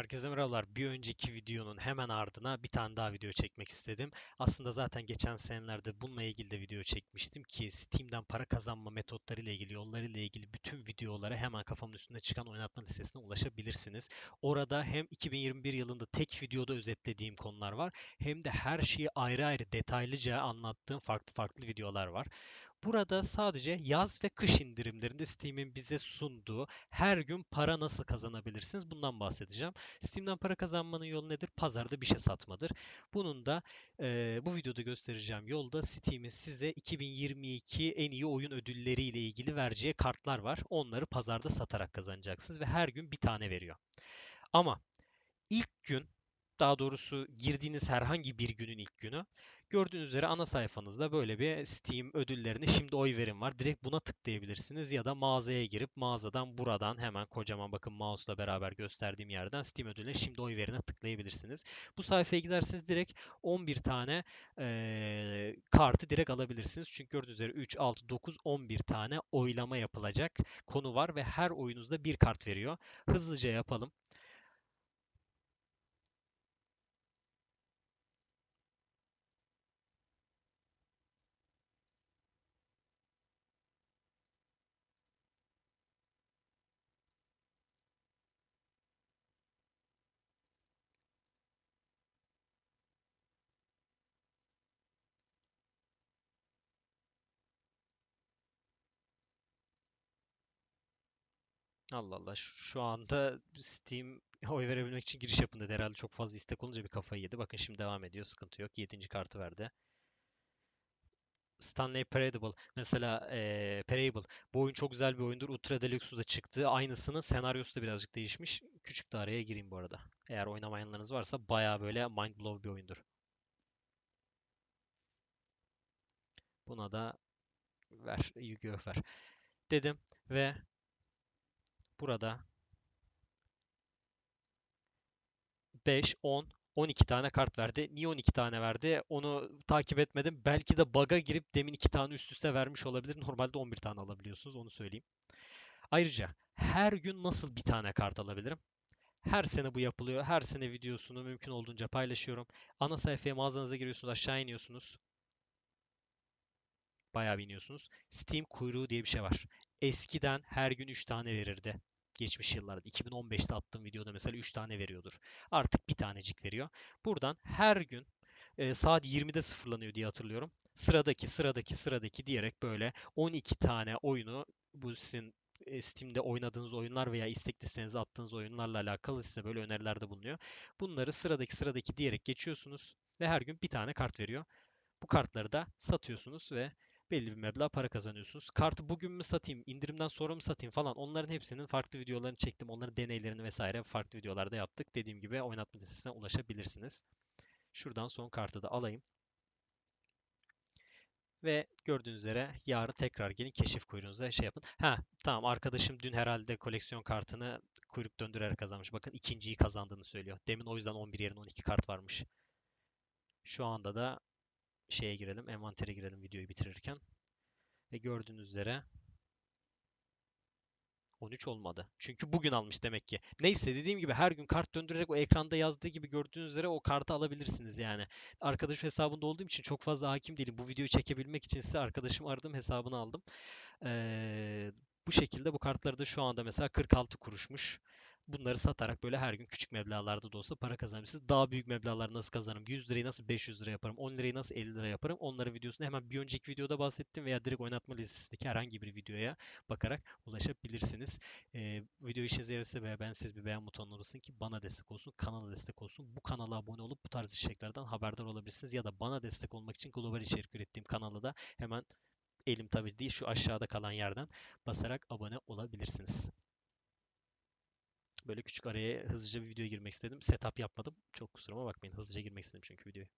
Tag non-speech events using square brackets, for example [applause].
Herkese merhabalar. Bir önceki videonun hemen ardına bir tane daha video çekmek istedim. Aslında zaten geçen senelerde bununla ilgili de video çekmiştim ki Steam'den para kazanma metotları ile ilgili, yolları ile ilgili bütün videolara hemen kafamın üstünde çıkan oynatma listesine ulaşabilirsiniz. Orada hem 2021 yılında tek videoda özetlediğim konular var hem de her şeyi ayrı ayrı detaylıca anlattığım farklı farklı videolar var. Burada sadece yaz ve kış indirimlerinde Steam'in bize sunduğu her gün para nasıl kazanabilirsiniz bundan bahsedeceğim. Steam'den para kazanmanın yolu nedir? Pazarda bir şey satmadır. Bunun da e, bu videoda göstereceğim yolda Steam'in size 2022 en iyi oyun ödülleri ile ilgili vereceği kartlar var. Onları pazarda satarak kazanacaksınız ve her gün bir tane veriyor. Ama ilk gün daha doğrusu girdiğiniz herhangi bir günün ilk günü gördüğünüz üzere ana sayfanızda böyle bir Steam ödüllerini şimdi oy verin var. Direkt buna tıklayabilirsiniz ya da mağazaya girip mağazadan buradan hemen kocaman bakın mouse'la beraber gösterdiğim yerden Steam ödülüne şimdi oy verine tıklayabilirsiniz. Bu sayfaya giderseniz direkt 11 tane e, kartı direkt alabilirsiniz. Çünkü gördüğünüz üzere 3, 6, 9, 11 tane oylama yapılacak konu var ve her oyunuzda bir kart veriyor. Hızlıca yapalım. Allah Allah. Şu anda Steam [laughs] oy verebilmek için giriş yapın dedi. Herhalde çok fazla istek olunca bir kafayı yedi. Bakın şimdi devam ediyor. Sıkıntı yok. Yedinci kartı verdi. Stanley Parable. Mesela eee Parable. Bu oyun çok güzel bir oyundur. Ultra Deluxe'u da çıktı. Aynısının senaryosu da birazcık değişmiş. Küçük de araya gireyim bu arada. Eğer oynamayanlarınız varsa baya böyle mind blow bir oyundur. Buna da ver. Yu-Gi-Oh ver. Dedim ve burada 5, 10, 12 tane kart verdi. Niye 12 tane verdi? Onu takip etmedim. Belki de bug'a girip demin 2 tane üst üste vermiş olabilir. Normalde 11 tane alabiliyorsunuz. Onu söyleyeyim. Ayrıca her gün nasıl bir tane kart alabilirim? Her sene bu yapılıyor. Her sene videosunu mümkün olduğunca paylaşıyorum. Ana sayfaya mağazanıza giriyorsunuz. Aşağı iniyorsunuz. Bayağı bir iniyorsunuz. Steam kuyruğu diye bir şey var. Eskiden her gün 3 tane verirdi geçmiş yıllarda 2015'te attığım videoda mesela 3 tane veriyordur. Artık bir tanecik veriyor. Buradan her gün e, saat 20'de sıfırlanıyor diye hatırlıyorum. Sıradaki sıradaki sıradaki diyerek böyle 12 tane oyunu bu sizin e, Steam'de oynadığınız oyunlar veya istek listenize attığınız oyunlarla alakalı size böyle önerilerde bulunuyor. Bunları sıradaki sıradaki diyerek geçiyorsunuz ve her gün bir tane kart veriyor. Bu kartları da satıyorsunuz ve belli bir meblağ para kazanıyorsunuz. Kartı bugün mü satayım, indirimden sonra mı satayım falan onların hepsinin farklı videolarını çektim. Onların deneylerini vesaire farklı videolarda yaptık. Dediğim gibi oynatma listesine ulaşabilirsiniz. Şuradan son kartı da alayım. Ve gördüğünüz üzere yarın tekrar gelin keşif kuyruğunuza şey yapın. Ha tamam arkadaşım dün herhalde koleksiyon kartını kuyruk döndürerek kazanmış. Bakın ikinciyi kazandığını söylüyor. Demin o yüzden 11 yerine 12 kart varmış. Şu anda da şeye girelim, envantere girelim videoyu bitirirken. Ve gördüğünüz üzere 13 olmadı. Çünkü bugün almış demek ki. Neyse dediğim gibi her gün kart döndürerek o ekranda yazdığı gibi gördüğünüz üzere o kartı alabilirsiniz yani. Arkadaş hesabında olduğum için çok fazla hakim değilim. Bu videoyu çekebilmek için size arkadaşım aradım hesabını aldım. Ee, bu şekilde bu kartları da şu anda mesela 46 kuruşmuş bunları satarak böyle her gün küçük meblağlarda da olsa para kazanabilirsiniz. Daha büyük meblağlar nasıl kazanırım? 100 lirayı nasıl 500 lira yaparım? 10 lirayı nasıl 50 lira yaparım? Onların videosunu hemen bir önceki videoda bahsettim veya direkt oynatma listesindeki herhangi bir videoya bakarak ulaşabilirsiniz. Ee, video işinize yararsa veya ben siz bir beğen butonuna basın ki bana destek olsun, kanala destek olsun. Bu kanala abone olup bu tarz içeriklerden haberdar olabilirsiniz ya da bana destek olmak için global içerik ürettiğim kanala da hemen elim tabii değil şu aşağıda kalan yerden basarak abone olabilirsiniz. Böyle küçük araya hızlıca bir videoya girmek istedim. Setup yapmadım. Çok kusuruma bakmayın. Hızlıca girmek istedim çünkü videoya.